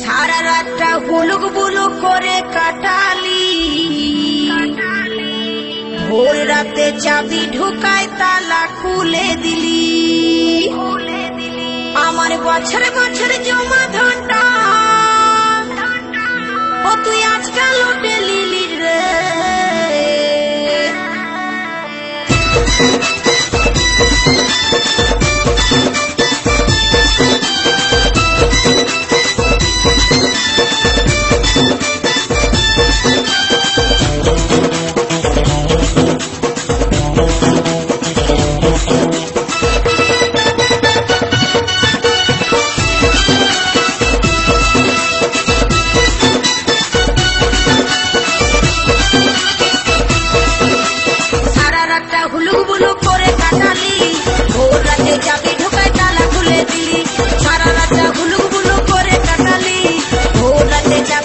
সারা রাতটা বুলুক বুলুক করে কাটালি। ভোর রাতে চাবি ঢুকায় তালা খুলে দিলি। আমার বছর বছর জমা ধনটা। ও তুই আজকাল লুটে লিলি রে। de